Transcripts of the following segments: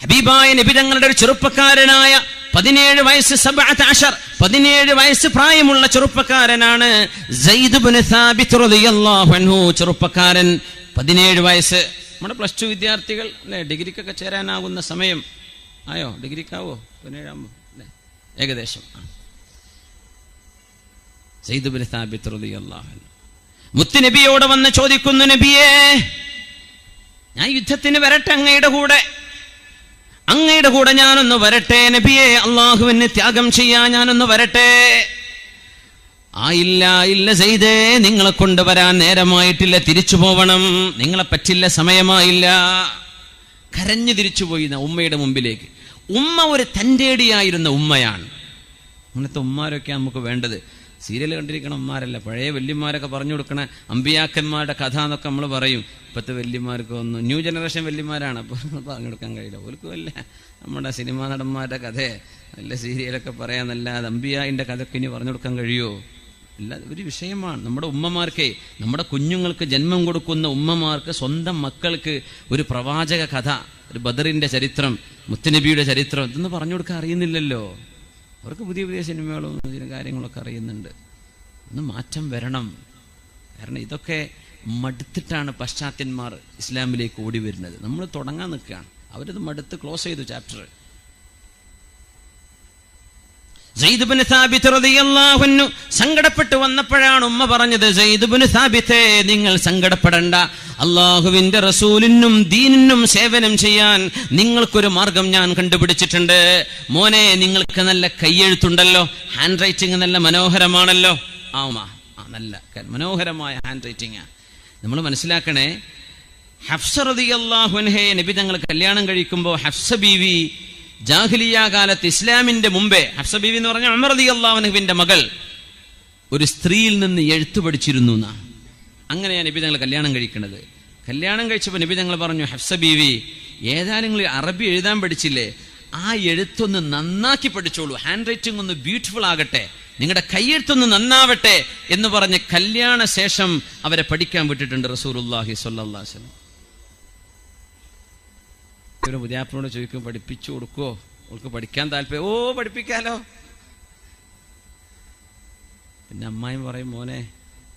ഹബീബായ നബി തങ്ങളുടെ ഒരു ചെറുപ്പക്കാരനായ പതിനേഴ് വയസ്സ് സബഅത്ത് അഷർ പതിനേഴ് വയസ്സ് പ്രായമുള്ള ചെറുപ്പക്കാരനാണ് സാബിത്ത് ചെറുപ്പക്കാരൻ പതിനേഴ് വയസ്സ്. നമ്മുടെ പ്ലസ് ടു വിദ്യാർത്ഥികൾ അല്ലെ ഡിഗ്രിക്കൊക്കെ ചേരാനാകുന്ന സമയം ആയോ? ഡിഗ്രിക്കാവോ? പതിനേഴാകുമ്പോൾ അല്ലേ? ഏകദേശം. സാബിത്ത് റളിയല്ലാഹു മുത്തുനബിയോട് വന്ന് ചോദിക്കുന്നു നബിയേ ഞാൻ യുദ്ധത്തിന് വരട്ടെ അങ്ങയുടെ കൂടെ? അങ്ങയുടെ കൂടെ ഞാനൊന്ന് വരട്ടെ നബിയെ അള്ളാഹുവിന് ത്യാഗം ചെയ്യാൻ ഞാനൊന്ന് വരട്ടെ. ആ ഇല്ല ഇല്ല ചെയ്തേ നിങ്ങളെ കൊണ്ടുവരാൻ നേരമായിട്ടില്ല തിരിച്ചു പോവണം. നിങ്ങളെ പറ്റില്ല സമയമായില്ല. കരഞ്ഞു തിരിച്ചു പോയി ഉമ്മയുടെ മുമ്പിലേക്ക്. ഉമ്മ ഒരു തന്റെടിയായിരുന്ന ഉമ്മയാണ്. അങ്ങനത്തെ ഉമ്മാരൊക്കെ നമുക്ക് വേണ്ടത്. സീരിയൽ കണ്ടിരിക്കണ അമ്മമാരല്ല പഴയ വല്യന്മാരൊക്കെ പറഞ്ഞു കൊടുക്കണ അമ്പിയാക്കന്മാരുടെ കഥ എന്നൊക്കെ നമ്മൾ പറയും. ഇപ്പോഴത്തെ വല്യന്മാർക്ക് ഒന്നും ന്യൂ ജനറേഷൻ വല്യന്മാരാണ് അപ്പോൾ പറഞ്ഞു കൊടുക്കാൻ കഴിയില്ല. ഓർക്കുമല്ല നമ്മുടെ സിനിമാ നടന്മാരുടെ കഥയെ നല്ല സീരിയലൊക്കെ പറയാന്നല്ലാതെ അമ്പിയായിന്റെ കഥക്ക് ഇനി പറഞ്ഞു കൊടുക്കാൻ കഴിയുമോ അല്ല ഒരു വിഷയമാണ്. നമ്മുടെ ഉമ്മമാർക്ക് നമ്മുടെ കുഞ്ഞുങ്ങൾക്ക് ജന്മം കൊടുക്കുന്ന ഉമ്മമാർക്ക് സ്വന്തം മക്കൾക്ക് ഒരു പ്രവാചക കഥ ഒരു ബദറിന്റെ ചരിത്രം മുത്തനബിയുടെ ചരിത്രം ഇതൊന്നും പറഞ്ഞു കൊടുക്കാൻ അറിയുന്നില്ലല്ലോ. അവർക്ക് പുതിയ പുതിയ സിനിമകളും ഇതിന് കാര്യങ്ങളൊക്കെ അറിയുന്നുണ്ട്. ഒന്ന് മാറ്റം വരണം. കാരണം ഇതൊക്കെ മടുത്തിട്ടാണ് പശ്ചാത്യന്മാർ ഇസ്ലാമിലേക്ക് ഓടി വരുന്നത്. നമ്മൾ തുടങ്ങാൻ നിൽക്കുകയാണ്. അവരത് മടുത്ത് ക്ലോസ് ചെയ്തു ചാപ്റ്റർ ജയ്ദുബിന് സാബിത്ത് റളിയല്ലാഹു അൻഹു സങ്കടപ്പെട്ടു വന്നപ്പോഴാണ് ഉമ്മ പറഞ്ഞത് ജയ്ദുബിന് സാബിത്തെ നിങ്ങൾ സങ്കടപ്പെടണ്ട. അള്ളാഹുവിന്റെ റസൂലിനും ദീനിനും സേവനം ചെയ്യാൻ നിങ്ങൾക്കൊരു മാർഗം ഞാൻ കണ്ടുപിടിച്ചിട്ടുണ്ട്. മോനെ നിങ്ങൾക്ക് നല്ല കയ്യെഴുത്തുണ്ടല്ലോ ഹാൻഡ് റൈറ്റിംഗ് നല്ല മനോഹരമാണല്ലോ. ആവുമാ. നല്ല മനോഹരമായ ഹാൻഡ് റൈറ്റിംഗ് നമ്മൾ മനസ്സിലാക്കണേ ഹഫ്സ റളിയല്ലാഹു അൻഹയെ നബി തങ്ങൾ കല്യാണം കഴിക്കുമ്പോൾ ഹഫ്സ ബീവി ജാഹിലിയ കാലത്ത് ഇസ്ലാമിന്റെ മുമ്പേ ഹഫ്സ ബീവി എന്ന് പറഞ്ഞ ഉമർ അലി മകൾ ഒരു സ്ത്രീയിൽ നിന്ന് എഴുത്തു പഠിച്ചിരുന്നു എന്നാണ് അങ്ങനെയാണ് നബി തങ്ങൾ കല്യാണം കഴിക്കുന്നത് കല്യാണം കഴിച്ചപ്പോൾ നബി തങ്ങൾ പറഞ്ഞു ഹഫ്സ ഏതായാലും അറബി എഴുതാൻ പഠിച്ചില്ലേ? ആ എഴുത്തൊന്ന് നന്നാക്കി പഠിച്ചോളൂ. ഹാൻഡ് റൈറ്റിംഗ് ഒന്ന് ബ്യൂട്ടിഫുൾ ആകട്ടെ. നിങ്ങളുടെ കയ്യെഴുത്തൊന്ന് നന്നാവട്ടെ എന്ന് പറഞ്ഞ് കല്യാണ ശേഷം അവരെ പഠിക്കാൻ വിട്ടിട്ടുണ്ട് റസൂർ അള്ളാഹി വസല്ലം. ഒരു പുതിയാപ്പിനോട് ചോദിക്കും പഠിപ്പിച്ചു കൊടുക്കുവോ? അവൾക്ക് പഠിക്കാൻ താല്പര്യം. ഓ പഠിപ്പിക്കാലോ. പിന്നെ അമ്മായും പറയും മോനെ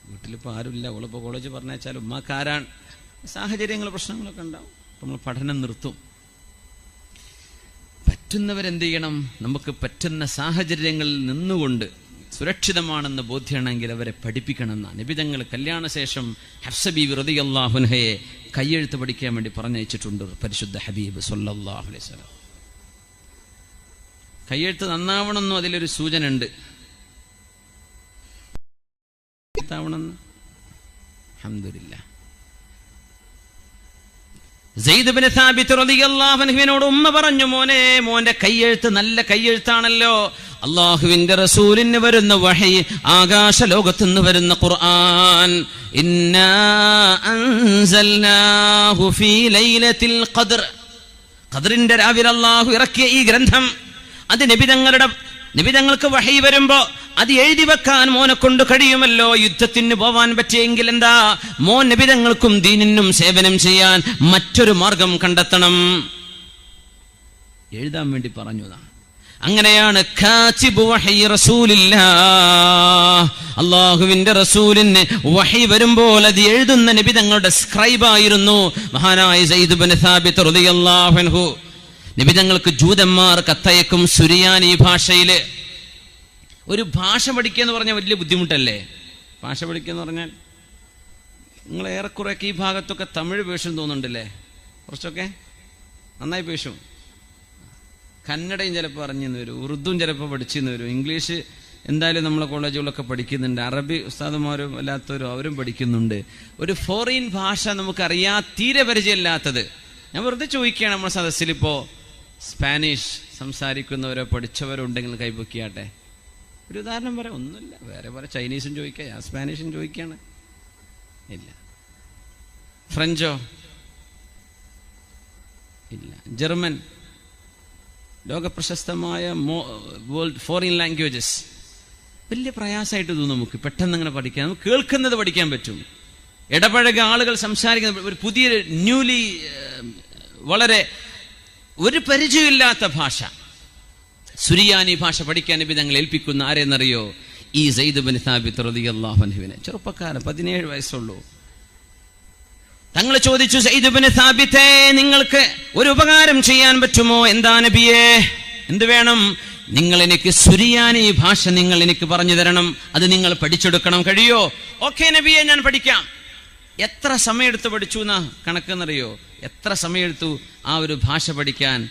വീട്ടിലിപ്പോൾ ആരുമില്ല. അവളിപ്പോൾ കോളേജ് പറഞ്ഞാൽ ഉമ്മാക്കാരാണ്. സാഹചര്യങ്ങൾ പ്രശ്നങ്ങളൊക്കെ ഉണ്ടാവും. നമ്മൾ പഠനം നിർത്തും. പറ്റുന്നവരെന്ത് ചെയ്യണം നമുക്ക് പറ്റുന്ന സാഹചര്യങ്ങളിൽ നിന്നുകൊണ്ട് സുരക്ഷിതമാണെന്ന് ബോധ്യമാണെങ്കിൽ അവരെ പഠിപ്പിക്കണം എന്നാണ്. നിബിതങ്ങൾ കല്യാണശേഷം ഹഫ്സബി വിറതി അള്ളാഹുൻഹയെ കയ്യെഴുത്ത് പഠിക്കാൻ വേണ്ടി പറഞ്ഞയച്ചിട്ടുണ്ട് പരിശുദ്ധ ഹബീബ് സൊല്ലാഹു അലൈഹി വസല്ലം. കയ്യെഴുത്ത് നന്നാവണമെന്നും അതിലൊരു സൂചന ഉണ്ട് അൻഹുവിനോട് ഉമ്മ പറഞ്ഞു മോനെ മോന്റെ കയ്യെഴുത്ത് നല്ല കയ്യെഴുത്താണല്ലോ അള്ളാഹുവിന്റെ റസൂലിന് വരുന്ന വഹി ആകാശ ലോകത്ത് നിന്ന് വരുന്ന ഖുർആൻ രാവിലെ അള്ളാഹു ഇറക്കിയ ഈ ഗ്രന്ഥം അത് നബിതങ്ങളുടെ നിബിതങ്ങൾക്ക് വഹി വരുമ്പോ അത് എഴുതി വെക്കാൻ മോനെ കൊണ്ട് കഴിയുമല്ലോ? യുദ്ധത്തിന് പോവാൻ പറ്റിയെങ്കിൽ എന്താ? മോൻ നിബിതങ്ങൾക്കും ദീനിനും സേവനം ചെയ്യാൻ മറ്റൊരു മാർഗം കണ്ടെത്തണം. എഴുതാൻ വേണ്ടി പറഞ്ഞതാ അങ്ങനെയാണ്. അള്ളാഹുവിന്റെ റസൂലിന് വഹി വരുമ്പോൾ അത് എഴുതുന്ന നബി തങ്ങളുടെ സ്ക്രൈബായിരുന്നു. മഹാനായ നബി തങ്ങൾക്ക് ജൂതന്മാർ കത്തയക്കും സുരിയാനി ഭാഷയിൽ. ഒരു ഭാഷ പഠിക്കുക എന്ന് പറഞ്ഞാൽ വലിയ ബുദ്ധിമുട്ടല്ലേ? ഭാഷ പഠിക്കുക എന്ന് പറഞ്ഞാൽ നിങ്ങൾ ഏറെക്കുറെയൊക്കെ ഈ ഭാഗത്തൊക്കെ തമിഴ് പേശും തോന്നുന്നുണ്ടല്ലേ? കുറച്ചൊക്കെ നന്നായി പേശും കന്നഡയും ചിലപ്പോൾ അറിഞ്ഞെന്ന് വരും ഉറുദും ചിലപ്പോൾ പഠിച്ചെന്ന് വരും. ഇംഗ്ലീഷ് എന്തായാലും നമ്മളെ കോളേജുകളൊക്കെ പഠിക്കുന്നുണ്ട്. അറബി ഉസ്താദന്മാരും അല്ലാത്തവരും അവരും പഠിക്കുന്നുണ്ട്. ഒരു ഫോറിൻ ഭാഷ നമുക്കറിയാ തീരെ പരിചയമില്ലാത്തത്. ഞാൻ വെറുതെ ചോദിക്കുകയാണ് നമ്മുടെ സദസ്സിലിപ്പോൾ സ്പാനിഷ് സംസാരിക്കുന്നവരോ പഠിച്ചവരോ ഉണ്ടെങ്കിൽ കൈപൊക്കിയാട്ടെ ഒരു ഉദാഹരണം പറയാം. ഒന്നുമില്ല. വേറെ പോലെ ചൈനീസും ചോദിക്കുക ഞാൻ സ്പാനിഷും ചോദിക്കുകയാണ്. ഇല്ല. ഫ്രഞ്ചോ? ഇല്ല. ജർമ്മൻ? ലോകപ്രശസ്തമായ വേൾഡ് ഫോറിൻ ലാംഗ്വേജസ്. വലിയ പ്രയാസമായിട്ട് തോന്നും നമുക്ക്. പെട്ടെന്ന് അങ്ങനെ പഠിക്കാൻ. നമുക്ക് കേൾക്കുന്നത് പഠിക്കാൻ പറ്റും. ഇടപഴക ആളുകൾ സംസാരിക്കുന്ന ഒരു പുതിയ ന്യൂലി വളരെ ഒരു പരിചയമില്ലാത്ത ഭാഷ. സുരിയാനി ഭാഷ പഠിക്കാൻ നബി ഞങ്ങൾ ഏൽപ്പിക്കുന്ന ആരെന്നറിയോ? ഈ സെയ്ദ് ബിൻ സാബിത്ത് റളിയല്ലാഹു അൻഹുവിനെ. ചെറുപ്പക്കാരൻ പതിനേഴ് വയസ്സുള്ളൂ. തങ്ങൾ ചോദിച്ചു സൈദുബിന് സാബിത്തേ നിങ്ങൾക്ക് ഒരു ഉപകാരം ചെയ്യാൻ പറ്റുമോ? എന്താ നബിയേ? എന്ത് വേണം? നിങ്ങൾ എനിക്ക് സുരിയാനി ഭാഷ നിങ്ങൾ എനിക്ക് പറഞ്ഞു തരണം. അത് നിങ്ങൾ പഠിച്ചെടുക്കണം. കഴിയോ? ഓക്കെ നബിയെ ഞാൻ പഠിക്കാം. എത്ര സമയമെടുത്ത് പഠിച്ചു എന്നാ കണക്കെന്നറിയോ? എത്ര സമയമെടുത്തു ആ ഒരു ഭാഷ പഠിക്കാൻ?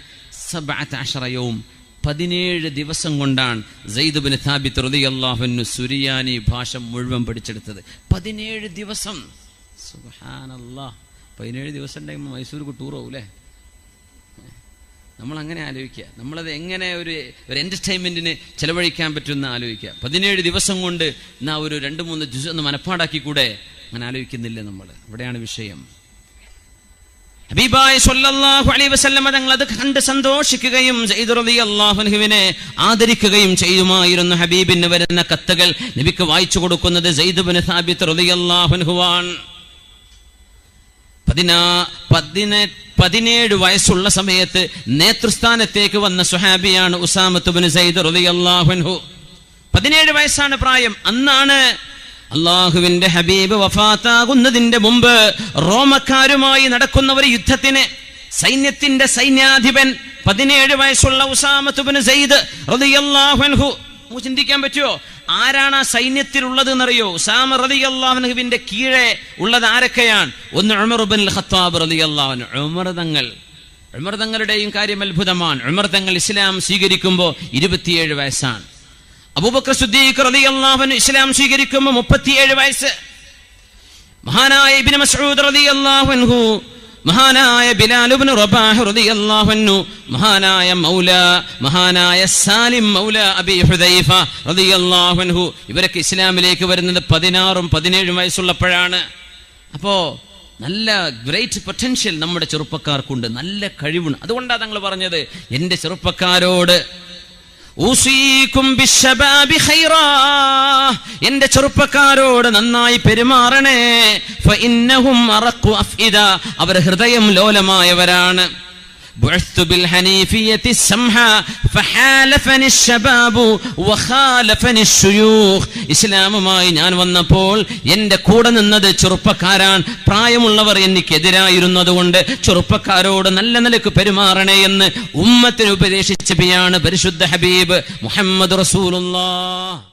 സബാത്താശ്രയവും പതിനേഴ് ദിവസം കൊണ്ടാണ് സൈദുബിന് സാബിത്ത് റതി അള്ളാഹുനു സുരിയാനി ഭാഷ മുഴുവൻ പഠിച്ചെടുത്തത്. പതിനേഴ് ദിവസം. സുബ്ഹാനല്ലാ. പതിനേഴ് ദിവസം ഉണ്ടെങ്കിൽ മൈസൂർക്ക് ടൂർ പോകൂലേ നമ്മൾ അങ്ങനെ ആലോചിക്കുക. നമ്മളത് എങ്ങനെ ഒരു ഒരു എന്റർടൈൻമെന്റിന് ചിലവഴിക്കാൻ പറ്റുമെന്ന് ആലോചിക്കുക. പതിനേഴ് ദിവസം കൊണ്ട് എന്നാ ഒരു രണ്ട് മൂന്ന് ജ്യൂസ് ഒന്ന് മനപ്പാടാക്കി കൂടെ അങ്ങനെ ആലോചിക്കുന്നില്ല നമ്മൾ. ഇവിടെയാണ് വിഷയം. ഹബീബായ സല്ലല്ലാഹു അലൈഹി വസല്ലമ തങ്ങൾ അത് കണ്ട് സന്തോഷിക്കുകയും സെയ്ദ് റളിയല്ലാഹു അൻഹുവിനെ ആദരിക്കുകയും ചെയ്യുമായിരുന്നു ഹബീബിന് വരുന്ന കത്തുകൾ. നബിക്ക് വായിച്ചു കൊടുക്കുന്നത് സെയ്ദ് ഇബ്നു സാബിത്ത് റളിയല്ലാഹു അൻഹുവാണ് പതിനാ പതിനെ പതിനേഴ് വയസ്സുള്ള സമയത്ത് നേതൃസ്ഥാനത്തേക്ക് വന്ന സുഹാബിയാണ് ഉസാമത്തുബിന് സയ്യിദ് റളിയല്ലാഹു അൻഹു. പതിനേഴ് വയസ്സാണ് പ്രായം. അന്നാണ് അള്ളാഹുവിന്റെ ഹബീബ് വഫാത്താകുന്നതിന്റെ മുമ്പ് റോമക്കാരുമായി നടക്കുന്ന ഒരു യുദ്ധത്തിന് സൈന്യത്തിന്റെ സൈന്യാധിപൻ പതിനേഴ് വയസ്സുള്ള ഉസാമത്തുബിന് സയ്യിദ് റളിയല്ലാഹു അൻഹു നമുക്ക് ചിന്തിക്കാൻ പറ്റുമോ? ആരാണ് ആ സൈന്യത്തിലുള്ളത് എന്നറിയോ ഉസാമ അള്ളാഹുവിന്റെ കീഴെ ഉള്ളത് ആരൊക്കെയാണ്? ഒന്ന് ഉമർ ബിൻ ഖത്താബ് ഉമർ തങ്ങൾ. ഉമർ തങ്ങളുടെയും കാര്യം അത്ഭുതമാണ്. ഉമർ തങ്ങൾ ഇസ്ലാം സ്വീകരിക്കുമ്പോൾ ഇരുപത്തിയേഴ് വയസ്സാണ്. അബൂബക്കർ സുദ്ദീഖ് റളിയല്ലാഹു അൻഹു ഇസ്ലാം സ്വീകരിക്കുമ്പോൾ മുപ്പത്തിയേഴ് വയസ്സ്. മഹാനായ ഇബ്നു മസൂദ് റളിയല്ലാഹു അൻഹു മഹാനായ ബിലാലുബ്നു റബാഹ് അൻഹു മഹാനായ മൗല മഹാനായ സാലിം മൗല അബി ഹുദൈഫ റളിയല്ലാഹു അൻഹു ഇവരൊക്കെ ഇസ്ലാമിലേക്ക് വരുന്നത് പതിനാറും പതിനേഴും വയസ്സുള്ളപ്പോഴാണ് അപ്പോ നല്ല ഗ്രേറ്റ് പൊട്ടൻഷ്യൽ നമ്മുടെ ചെറുപ്പക്കാർക്കുണ്ട് നല്ല കഴിവുണ്ട് അതുകൊണ്ടാണ് തങ്ങൾ പറഞ്ഞത് എന്റെ ചെറുപ്പക്കാരോട്. എന്റെ ചെറുപ്പക്കാരോട് നന്നായി പെരുമാറണേ. അവർ ഹൃദയം ലോലമായവരാണ്. بعثت بالحنيفية السمحة فحالفني الشباب وخالفني الشيوخ ഇസ്ലാമുമായി ഞാൻ വന്നപ്പോൾ എന്റെ കൂടെ നിന്നത് ചെറുപ്പക്കാരാൻ പ്രായമുള്ളവർ എനിക്കെതിരായിരുന്നതുകൊണ്ട് ചെറുപ്പക്കാരോട് നല്ല നിലക്ക് പെരുമാറണേ എന്ന് ഉമ്മത്തിന് ഉപദേശിച്ചവയാണ് പരിശുദ്ധ ഹബീബ് മുഹമ്മദ് റസൂലുള്ളാഹ്